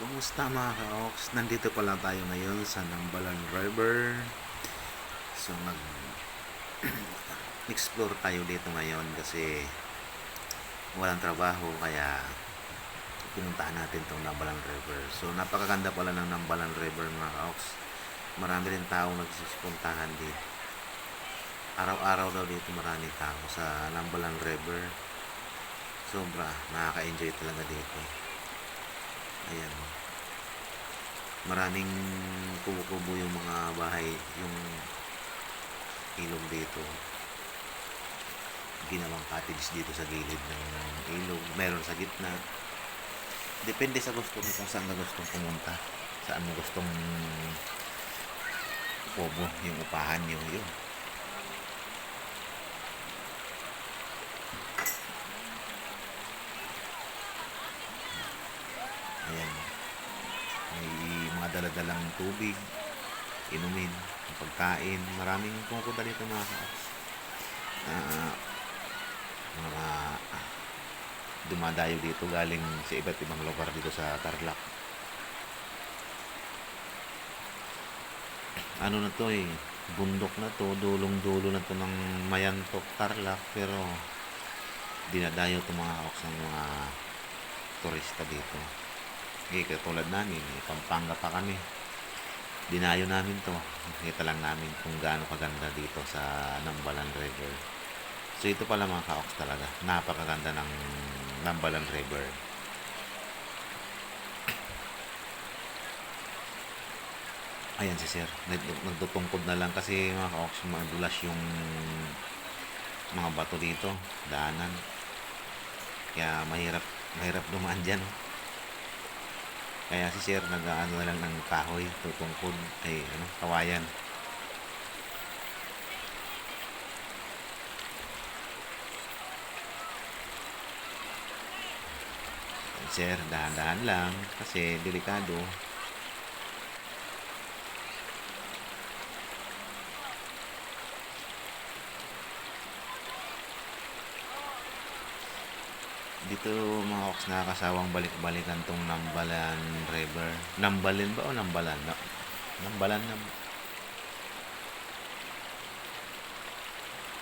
Kumusta mga ka-ox? Nandito pala tayo ngayon sa Nambalan River. So nag explore tayo dito ngayon kasi walang trabaho kaya pinuntahan natin tong Nambalan River. So napakaganda pala ng Nambalan River mga ka-ox. Marami rin tao nagsispuntahan dito. Araw-araw daw dito marami tao sa Nambalan River. Sobra, nakaka-enjoy talaga dito. Ayan. Maraming kubo-kubo yung mga bahay, yung ilog dito. Ginawang cottage dito sa gilid ng ilog. Meron sa gitna. Depende sa gusto mo kung saan ka gustong pumunta. Saan mo gustong kubo, yung upahan nyo, yun. Ayan. May mga daladalang tubig, inumin, pagkain. Maraming pumupunta dito mga kaos. Ah, mga ah, dumadayo dito galing sa iba't ibang lugar dito sa Tarlac. Ano na to eh, bundok na to, dulong-dulo na to ng Mayantok, Tarlac, pero dinadayo to mga kaos ng mga turista dito. Eh, katulad namin, eh, Pampanga pa kami. Dinayo namin to. Nakita lang namin kung gaano kaganda dito sa Nambalan River. So, ito pala mga ka-ox talaga. Napakaganda ng Nambalan River. Ayan si Sir. Nag- Nagtutungkod na lang kasi mga ka-ox, madulas yung mga bato dito, daanan. Kaya mahirap, mahirap dumaan dyan. oh. Kaya si Sir nag-ano na lang ng kahoy, tutungkod, ay ano, kawayan. Sir, dahan-dahan lang kasi delikado. Dito mga ox nakakasawang balik-balikan tong Nambalan River. Nambalin ba o Nambalan? Na, Nambalan na.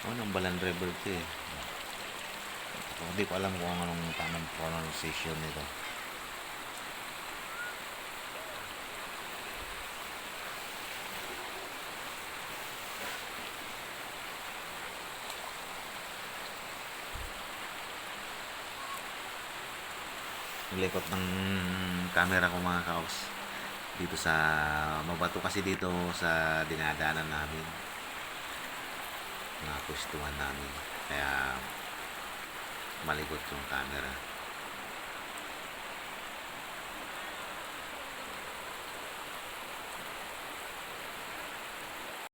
Oh, Nambalan River to eh. Hindi ko alam kung anong tamang pronunciation nito. Likot ng camera ko mga kaos dito sa mabato. Kasi dito sa dinadaanan namin mga pwestuhan namin. Kaya maligot yung camera